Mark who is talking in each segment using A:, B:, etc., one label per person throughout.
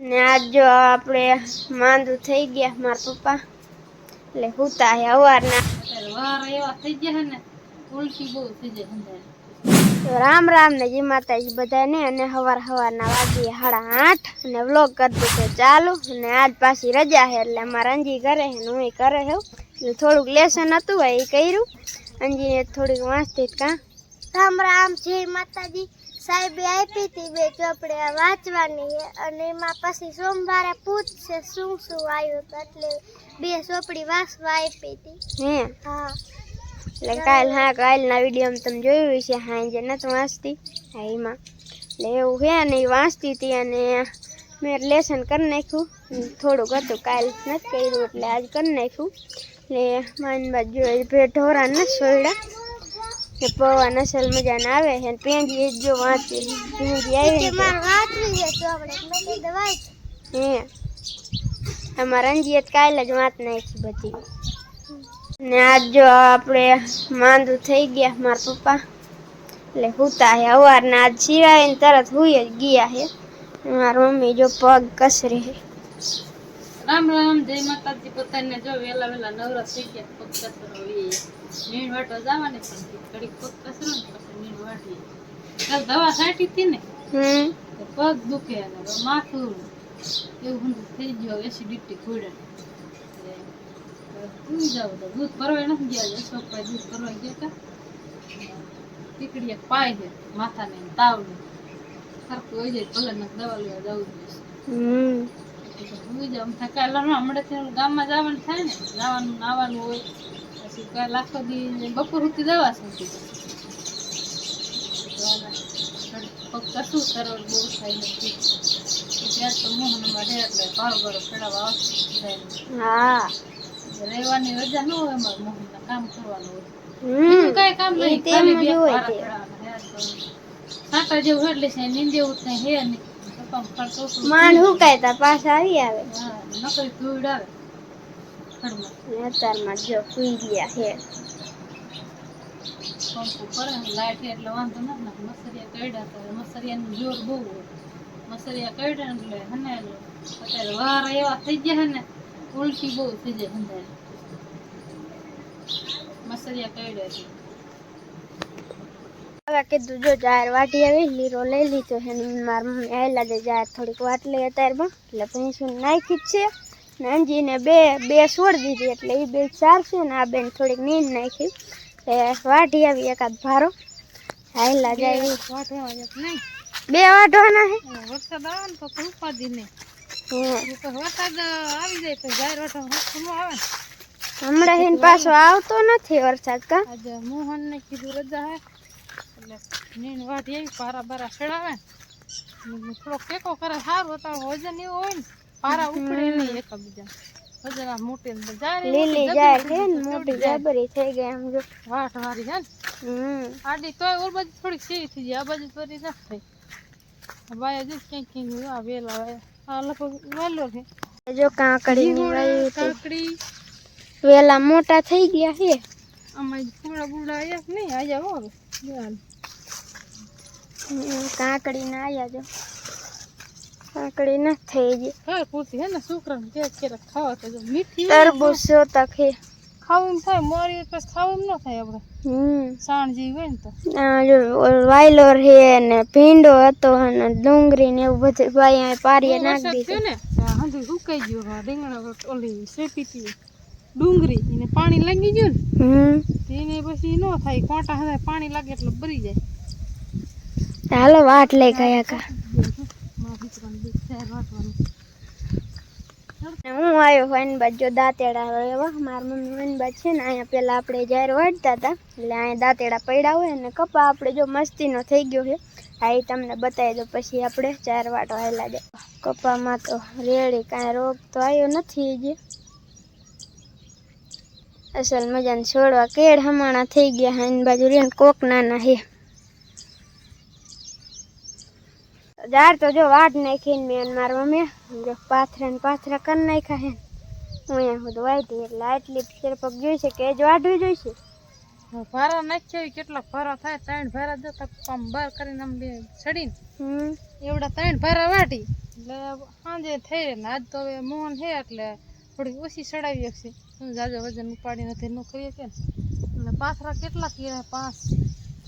A: ને આજ જો આપણે માંદું થઈ ગયા મારા પપ્પા. એટલે હુતા હે અવારના
B: વાર એવા થઈ ગયા ને ઉલટી બહુ થઈ જાય
A: રામ રામ ને જી માતાજી બધાને અને હવાર હવારના વાગી સાડા આઠ. અને વ્લોગ કરતો તો ચાલુ. અને આજ પાછી રજા છે એટલે અમારા અંજી કરે છે ને હું કરે છે એટલે થોડુંક લેસન હતું એ કર્યું. અંજીને થોડીક વાંચતી કા કાં. રામ રામ જય માતાજી. સાહેબે આપી હતી બે ચોપડે વાંચવાની અને એમાં પછી સોમવારે પૂછશે શું શું આવ્યું એટલે બે ચોપડી વાંચવા આપી હતી. હે? હા. એટલે કાલ હા કાલના વિડીયોમાં તમે જોયું હશે હા જે નથી વાંચતી. હા એમાં. એટલે એવું છે ને એ વાંચતી હતી અને મેં લેસન કરી નાખ્યું. થોડુંક હતું કાલ નથી કર્યું એટલે આજ કરી નાખ્યું. એટલે માનબા ભે ઢોરા નથી સોયડા. ને પવન અસલ મજાના આવે છે ને પેંજી જો વાંચી પેંજી આવી હે. અમારા અંજીએ તો કાલે જ વાત નાખી બધી. ને આજ જો આપણે માંદું થઈ ગયા મારા પપ્પા. એટલે હુતા હે અવારના આજ સિવાય તરત હુઈ જ ગયા હે. મારા મમ્મી જો પગ કસરે હે.
B: રામ રામ જય માતાજી. પોતાને જો વેલા વેલા નવરા થઈ ગયા પગ કસરો એ નીણ વાટો જવાની પણ ઘડીક પગ કસરો ને પછી નીણ વાટી કાલ દવા છાંટી હતી ને પગ દુખે માથું એવું બધું થઈ ગયો એસિડિટી ખોડે સુઈ જાવ તો દૂધ ભરવા નથી ગયા છે અશોકભાઈ દૂધ ભરવા ગયા હતા ટીકડી એક પાય છે માથાને ને તાવને સરખું હોય જાય ભલે દવા લેવા જવું જોઈએ
A: હમ
B: હું જાઉં હમણાંથી ગામમાં જવાનું થાય ને જવાનું નાવાનું હોય પછી કાલ આખો દી બપોર સુધી. સંતી કશું સરળ બહુ થાય નથી. ત્યાં તો મોહન એટલે ભાવ ફેરવા આવશે રહેવાની રજા ન હોય અમારે મોહન કામ કરવાનું હોય. કઈ કામ નહીં. ખાલી બે જેવું એટલે છે નીંદ જેવું હે નહીં.
A: માંડ હુકાય તા પાછા આવી આવે?
B: નકરી ધૂળ આવે
A: અત્યારમાં જો સુઈ ગયા
B: લાઈટ એટલે વાંધો નથી ને મસરિયા કરડ્યા મસરિયાનું જોર બહુ મસરિયા કરડ્યા એટલે હને અત્યારે વાર એવા થઈ ગયા ને ઉલટી બહુ થઈ જાય હંધાય મસરિયા કરડ્યા છે
A: હવે કીધું જો જાહેર વાટી આવી લીરો લઈ લીધો છે ને મારા મમ્મી આવેલા છે જાહેર થોડીક વાટ લઈ અત્યારમાં. એટલે ભેંસું નાખી જ છે? ને અંજીને બે બે છોડ દીધી એટલે એ બે ચાર છે ને આ બેન થોડીક નીંદ નાખી. એ વાટી આવી એકાદ ભારો. હાયલા જાય.
B: વાટવા
A: બે વાટવાના છે
B: વરસાદ આવે ને તો ઉપાધી નહીં. વરસાદ આવી જાય તો જાહેર વાટો હરખું આવે
A: હમણાં હિન પાછો આવતો નથી વરસાદ કા?
B: આજે મોહન ને કીધું રજા હે. એટલે નીણ વાટી આવી પારા બારા ચડાવે. ને થોડો ટેકો કરે સારું તો વજન એવું હોય ને પારા ઉપડે નહીં એકબીજા. વજન આ મોટી ને જાય રે
A: લીલી
B: મોટી
A: જાય
B: જબરી
A: છે ને
B: થઈ
A: મોટી
B: જાય.
A: જબરી થઈ ગઈ આમ જો.
B: વાટ વારી છે ને.
A: હમ.
B: આડી તોય ઓલ બાજુ થોડીક સીરી થઈ જાય આ બાજુ ફરી ના થઈ આ બાય જ ક્યાંક ક્યાંક આ વેલા વાય આ લગભગ વેલો છે.
A: જો કાકડી ની વાયું તો
B: કાકડી.
A: વેલા મોટા થઈ ગયા છે.
B: આમાં ફૂડા બુડા આયા કે નહીં આયા હો હવે. જોવાનું.
A: હમ, કાકડી ના આયા જો. કાકડી ના થઈ ગઈ.
B: હા પૂરતી હે ને છોકરાને કે કે ખાવા તો જો મીઠી
A: તરબૂચ જોતા ખે.
B: ખાવું થાય મોરી પછી ખાવું ન થાય આપણે
A: હમ.
B: સાણ જેવી હોય ને તો.
A: આ જો વાયલોર હે ને ભીંડો હતો અને ડુંગળી ને એવું બધું ભાઈ આ પારીએ નાખી દીધું.
B: ને આ હંધુય સુકાઈ ગયું રીંગણા ઓલી શેપીતી ડુંગળી એને પાણી લાગી ગયું ને
A: હમ.
B: એને પછી ન થાય કોટા હંધાય પાણી લાગે એટલે બરી જાય.
A: હાલો વાટ લઈ ગયા કા. હું આવ્યો વનબાજ જો દાંતેડા એવા. મારા મમ્મી વનબાજ છે ને અહીંયા પેલા આપણે જ્યારે વાટતા હતા, એટલે અહીંયા દાંતેડા પડ્યા હોય ને કપા આપણે જો મસ્તીનો થઈ ગયો છે. હા, એ તમને બતાવી દો પછી આપણે ચાર વાટો આવેલા જાય કપામાં તો રેડી કાંઈ રોગ તો આવ્યો નથી જ અસલ મજાને છોડવા કેળ હમણાં થઈ ગયા હા એની બાજુ રે કોક નાના હે જાર તો જો વાટ નાખીને મેં મારા મમ્મી જો પાથરા ને પાથરા કરી નાખ્યા હે હું અહીંયા સુધી વાઈટી એટલે આટલી ફેરફક જોઈશે કે જ વાઢવી જોઈશે.
B: ભારા નાખ્યો કેટલા ભારા થાય ત્રણ ભારા જતા આમ બાર કરીને આમ બે ચડીને એવડા ત્રણ ભારા વાટી એટલે સાંજે થઈ ને આજ તો હવે મોહન છે એટલે થોડી ઓછી ચડાવી શકશે હું જાજો વજન ઉપાડીને નથી નું કરીએ કે એટલે પાથરા કેટલા કીરા? પાંચ.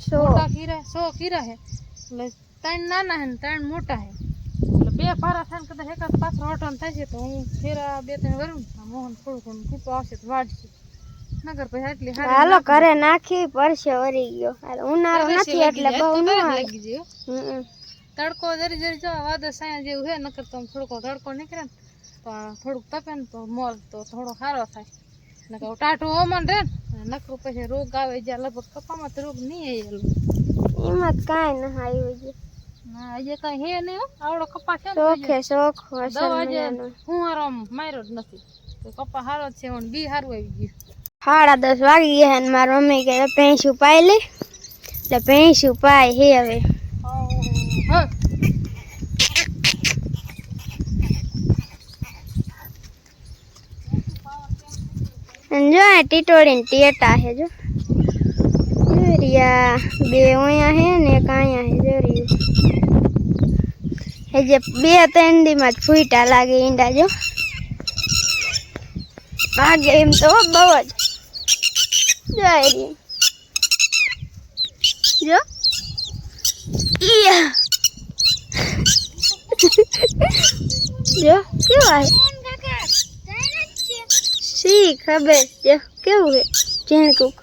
A: સો.
B: કીરા સો કીરા છે. એટલે ત્રણ નાના છે ને ત્રણ મોટા છે એટલે બે પારા થાય કદાચ એકાદ પાછળ હટવાનું થાય છે તો હું ફેરા બે ત્રણ વરું મોહન થોડું ઘણું કૂપો આવશે તો વાળશે નગર પછી આટલી
A: હાલો ઘરે નાખી પરસે વરી ગયો. ઉનાળો નથી એટલે બહુ
B: લાગી
A: ગયો.
B: તડકો જરી જરી જો વાદળ સાયા જેવું છે નકર તો થોડોક તડકો નીકળે ને પણ થોડુંક તપે ને તો મોર તો થોડો સારો થાય. નકર ટાટું હવામાન રહે ને નકરું પછી રોગ આવે જ્યાં લગભગ કપામાં તો રોગ નહીં આવે
A: એમાં તો કાંઈ ન આવ્યું છે
B: ના કઈ હે નહીં આવડો કપા છે ને
A: શોખ
B: દવા
A: અસલ
B: હું હારો માર્યો જ નથી. તો કપા હારો જ છે પણ બી સારું આવી ગયું.
A: સાડા દસ વાગી ગયા ને મારી મમ્મી કે ભેંસ ઉપાય લે. એટલે ભેંસ પાય હે હવે. જો આ ટીટોડીને ટેટા છે જો. જોરિયા બે અહીંયા હે ને એક અહીંયા છે જોરિયું એ જે બે ત્રણ દીમાં જ ફૂટા લાગે ઈંડા જો. ભાગે એમ તો બહુ જ. રહી જો. જો, કેવા શી ખબર જો કેવું હે? ઝીણકુક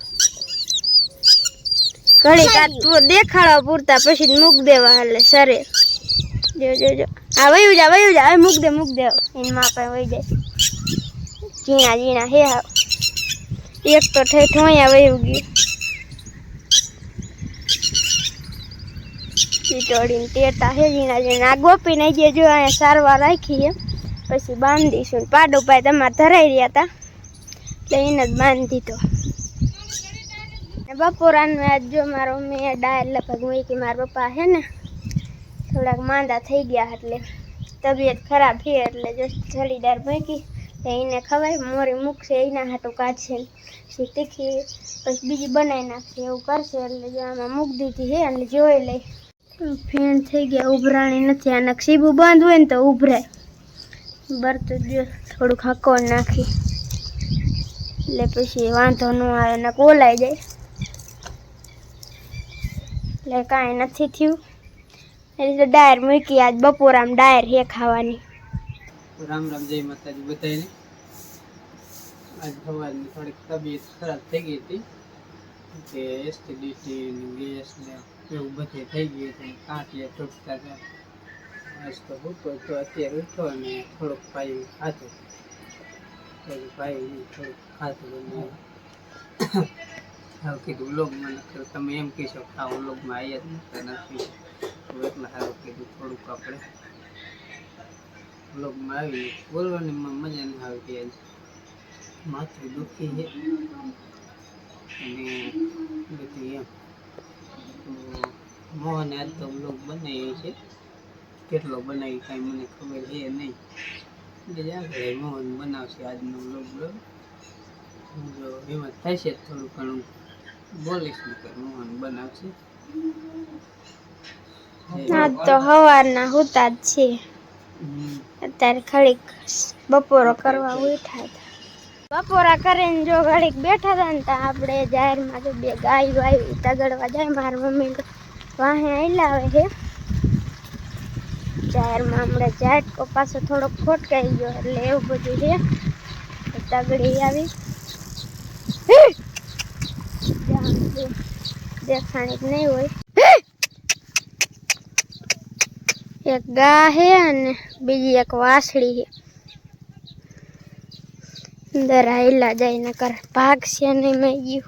A: ઘડી કાઢ દેખાડવા પૂરતા પછી મૂક દેવા એટલે સરે જો જો હા વયું જા વયું જા. હવે મૂક દે મૂક દે. એની માં પાસે વહી જાય. ઝીણા ઝીણા. હે, હા. એક તો ઠેઠ અહીંયા વયું ગયું. ચીટોડીને ટેટા હે, ઝીણા ઝીણા. આ ગોપી નહીં જે જો અહીંયા સારવાર રાખી છે, પછી બાંધીશું પાડો પાય તમારે ધરાઈ રહ્યા હતા. એટલે એને જ બાંધી દીધો. બપોરાનું આજ જો મારો મેં ડાયર લગભગ મૂકી, મારા પપ્પા હે ને થોડાક માંદા થઈ ગયા એટલે તબિયત ખરાબ છે એટલે જો જળીદાર મૂકી એને ખવાય. મોરી મૂકશે, એના હાટું કાઢશે. પછી તીખી, પછી બીજી બનાવી નાખશે, એવું કરશે. એટલે જો આમાં મૂકી દીધી છે એટલે જોઈ લઈ ફેણ થઈ ગયા, ઉભરાણી નથી. આના સીબું બંધ હોય ને તો ઉભરાય. બરતું જો થોડુંક હકો નાખી. એટલે પછી વાંધો ન આવે ને કોલાઈ જાય. એટલે કાંઈ નથી થયું. એટલે ડાયર મૂકી, આજ બપોરામ ડાયર હે ખાવાની.
C: રામ રામ, જય માતાજી બધાને આજ સવારની થોડીક તબિયત ખરાબ થઈ ગઈ હતી. કે એસટીડીસી ગેસ ને એવું બધે થઈ ગયું હતું. કાંટિયા તૂટતા હતા. આજ તો ભૂકો તો અત્યારે ઉઠો અને થોડુંક પાયું ખાધું. થોડુંક પાયું થોડુંક ખાધું અને હવે કીધું વ્લોગમાં નકર તમે એમ કહેશો કે આ વ્લોગમાં આવ્યા જ નથી. એટલે સારું કીધું, થોડુંક આપણે બ્લોગમાં આવી બોલવાની મજા નહીં આવતી આજે માથું દુખી છે. અને બધું એમ. તો મોહને આજ તો બ્લોગ બનાવ્યો છે. કેટલો બનાવી કાંઈ મને ખબર છે નહીં. એટલે આગળ મોહન બનાવશે આજનો બ્લોગ બ્લોગ જો એમાં થશે થોડું ઘણું. બોલીશ મોહન બનાવશે.
A: આજ તો સવારના હોતા જ છે. અત્યારે ઘડીક બપોરો કરવા ઉઠ્યા હતા. બપોરા કરીને જો ઘડીક બેઠા હતા ને તો આપણે જાહેરમાં તો બે ગાયો આવી તગડવા જાય, મારા મમ્મી વાહે આવે છે જાહેરમાં હમણાં જાટકો પાછો થોડોક ખોટકાઈ ગયો એટલે એવું બધું છે. તગડી આવી. દેખાણી જ નહીં હોય. એક ગા હે અને બીજી એક વાસળી છે અંદર આયલા જાય ને કર ભાગ છે નહીં મેં ગયું.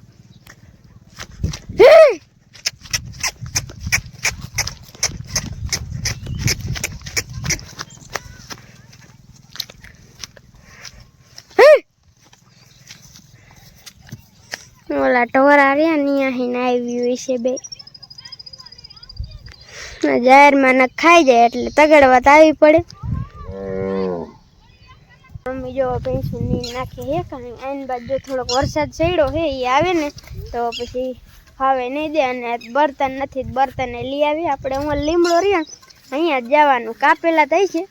A: ઓલા ટોરા રહ્યા ને અહીંયા આવ્યું છે બે. જાહેરમાં ન ખાઈ જાય એટલે તગડવા તો આવી પડે. મમ્મી જો પેન્સિલની નાખી હે કારણ આઈન બાદ જો થોડોક વરસાદ ચડ્યો હે એ આવે ને, તો પછી ફાવે નહીં દે અને બર્તન નથી બર્તન લઈ આવી. આપણે હું લીમડો રહ્યા અહીંયા જવાનું. કાપેલા થાય છે.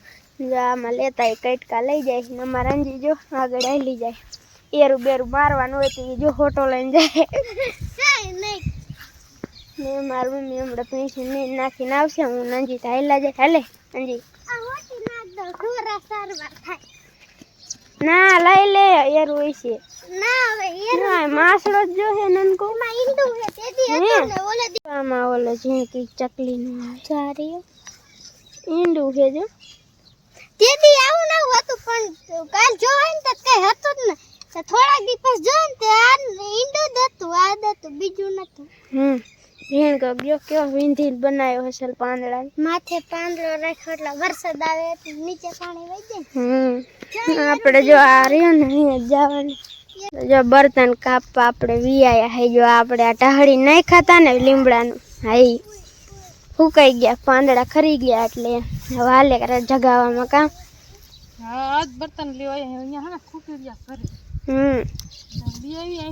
A: આમાં લેતા કટકા લઈ જાય ને અમારા રંજી જો આગળ હેલી જાય. એરું બેરું મારવાનું હોય તો એ જો હોટો લઈને જાય. ને મારું મમ્મી હમણાં પૈસા ને નાખીને આવશે હું નંજી તો જે જાય. હાલે અંજી ના લઈ લે એરું હોય છે. ના માસડો જ જો હે નનકો હે? આમાં ઓલો ઝીણકી ચકલી નું સારી ઈંડું છે જો.
D: તેથી આવું ના હતું પણ કાલ જોવાય ને તો કઈ હતું જ ને તો થોડાક દિવસ જોઈ ને તે આ ઈંડું દતું આ જ બીજું નતું.
A: હમ. ઝીણકો ગયો કેવો વિંધી બનાવ્યો હશે પાંદડા
D: માથે પાંદડો રાખ્યો એટલે વરસાદ આવે એટલે નીચે પાણી વહી
A: હમ આપણે જો આ રહ્યો ને અહીંયા જવાનું જો બર્તન કાપવા આપણે વિયાયા હે જો આપણે આ ટહળી નહીં ખાતા ને લીમડાનું હાઈ ફૂકાઈ ગયા પાંદડા ખરી ગયા એટલે વાલે કરે જગાવવામાં કામ
B: હા આજ બર્તન લેવાય અહીંયા હા ખૂટી ગયા અહીં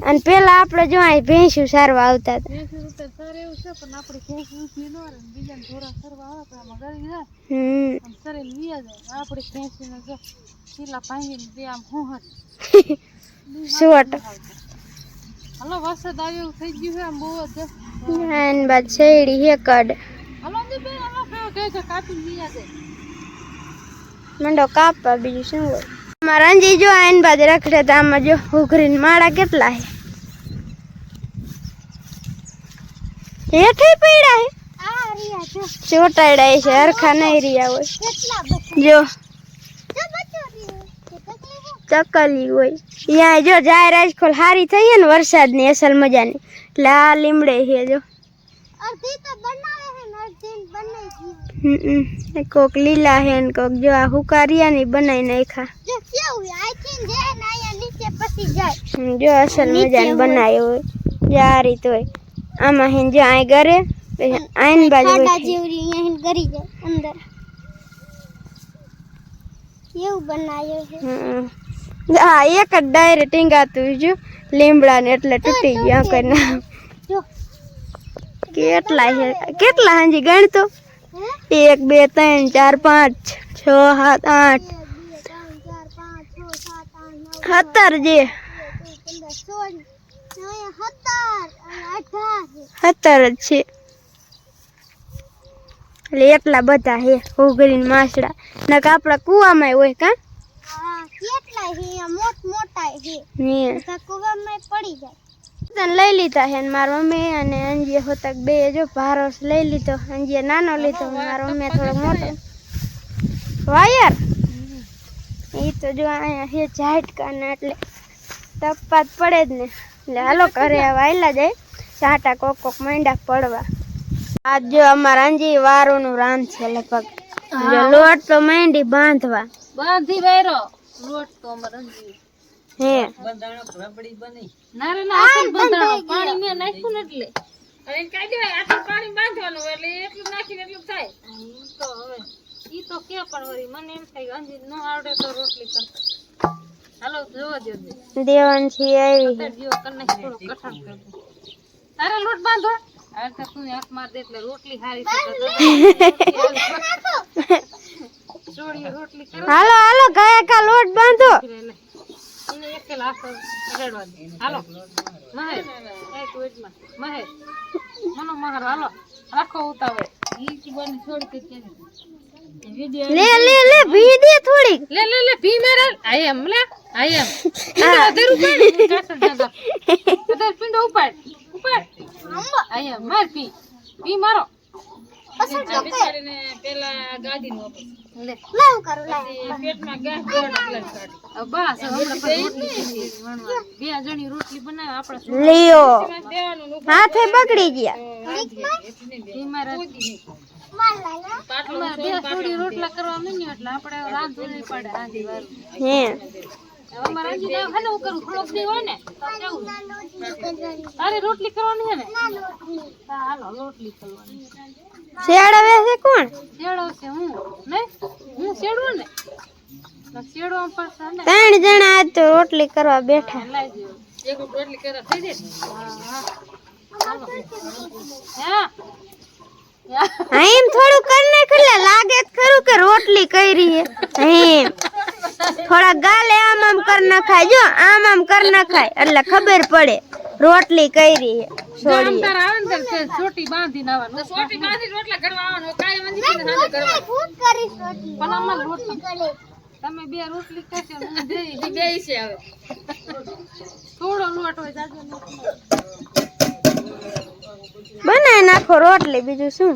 A: અને પેલા આપણે જો અહીં ભેંસું સારવા આવતા હતા.
B: ભેંસી રૂપિયા સર એવું છે પણ આપણે ભેંસ ઉઠી ન રહે બીજાને ઢોરા સરવા આવે તો આમાં ગળી જાય.
A: હમ.
B: આમ સરે લીયા જાય આપણે ભેંસીને જો ચીલા ભાંગીને બે આમ હોહટ
A: સુવટ.
B: હલો વરસાદ આવ્યો એવું થઈ ગયું છે આમ બહુ જ
A: અને બાદ શેરડી હે કડ.
B: હલો ને બે હલો કયો કહે છે કાપી લીયા જાય
A: મંડો કાપવા બીજું શું હોય? મારા અંજી જો આઈન બાદ રખડે તો આમાં જો ઉઘરીને માળા કેટલા હે? હેઠે પડ્યા હે?
D: આ રહ્યા જો
A: ચોટાડ્યા છે, હરખા નહીં રહ્યા હોય.
D: કેટલા બધા
A: જો.
D: જો બચ્ચો રહ્યો તે તકલીફ
A: ચકલી હોય. અહીંયા જો, જાય રાજખોલ હારી થઈ હે ને વરસાદની, અસલ મજાની. એટલે આ લીમડે છે જો.
D: અડધી તો બનાવે છે ને અડધી બનાવી ગયું
A: હમ. એ કોક લીલા હે ને કોક જો આ હુકારિયા ની બનાવી નાખ્યા.
D: જો
A: અસલ મજાન બનાવ્યું હોય. જે આ રીતે હોય. આમાં હિન જો આય ઘરે પછી આઈન બાજુ.
D: જેવડી અહીંયા જાય અંદર. એવું બનાવ્યું છે.
A: હા એક જ ડાયરે ટીંગાતું જો. લીમડા ને એટલે તૂટી ગયો
D: જો.
A: કેટલા કેટલા હાંજી ગણતો? એક બે ત્રણ ચાર પાંચ છ સાત આઠ
D: બે ત્રણ ચાર પાંચ છ સાત આઠ નવ
A: સત્તર જે.
D: સત્તર
A: જ છે. એટલે એટલા બધા હે ઉઘરીને માસડા. ને આપણા કુવામાં હોય કા? લઈ લીધા હે ને મમ્મી અને અંજીએ હોતક બે જો ભારસ લઈ લીધો. અંજીએ નાનો લીધો, મારો મમ્મી થોડો મોટો. વાયર? એ તો જો અહીંયા હે ઝાટકા ને એટલે તપાત પડે જ ને. એટલે હાલો ઘરે વાયલા જાય સાટા કોક કોક માંડા પડવા. આજ જો અમારા અંજી વારોનું રાંધ છે લગભગ. લોટ તો માંડી બાંધવા.
B: બાંધી વાયરો. લોટ તો અમારા અંજી
A: હે.
B: ના રે ના આટલું બંધાણો. પાણી મેં નાખ્યું એટલે. હવે એને કાઢી પાણી બાંધવાનું એટલે એટલું નાખીને એટલું થાય. તો હવે. ઈ તો કે પણ વળી મને એમ થાય કે અંજી ન આવડે તો રોટલી કરતા હાલો જોવા દો દે
A: દેવાન છે આવી
B: અત્યારે જેવો કરી નાખી થોડું કઠણ કરી દે. તારે લોટ બાંધો? હવે તો તું હાથ માર દે એટલે રોટલી હારી ચોળી રોટલી કરો.
A: હાલો હાલો ગયા કા લોટ બાંધો.
B: એને એકેલા હાથે રગડવા દે. હાલો. મહેશ એ તું વેચમાં. મહેશ મનો મહાર હાલો. રાખો ઉતાવળ. ઈ કી બની છોડી કે કે વિડિયો
A: લે લે લે ભી દે થોડીક.
B: લે લે લે ભી મારે. આઈ એમ લે આઈ એમ. અધર ઉપાડ. કાસર જાગા અધર પિંડો ઉપાડ. ઉપાડ. આઈ એમ માર પી પી મારો. આ બિચારીને પેલા ગાડી નો લે
D: લાવ કરું લાવ
B: પેટમાં ગેસ ગોળ એટલે બસ હમણાં પછી રોટલી વણવા. બે જણી રોટલી બનાવે આપણે
A: લ્યો. હાથે બગડી ગયા.
B: રોટલી મારે
D: માર લાવ
B: અમારે બે થોડી રોટલા કરવા માંડ્યો એટલે આપણે રાંધવું નહીં પડે રાંધી
A: હે.
B: ને તો રોટલી કરવાની.
A: શેડાવે છે કોણ?
B: શેડો છે હું. મે હું શેડવું ને? શેડો ને
A: ત્રણ જણા આજ તો રોટલી કરવા બેઠા.
B: એક રોટલી કરવા થઈ જાય? હા
A: એમ થોડું લાગે ખરું કે રોટલી કરી હે. એમ. થોડા ગાલે આમ આમ કરી નાખાય. જો આમ આમ કરી નાખાય એટલે ખબર પડે. રોટલી કરી છોડી
B: આમ તાર આવે ને તે ચોટી બાંધીને આવવાનું. ચોટી બાંધી રોટલા ઘડવા આવવાનું. કાય મંજી પીને સાંજે કરવા
D: હું કરી છોટી
B: પણ આમાં રોટલી.
D: ગળે
B: તમે બે રોટલી કરશો ને હું બે બે છે હવે. થોડો લોટ હોય જાજો
A: બનાવી નાખો રોટલી બીજું શું?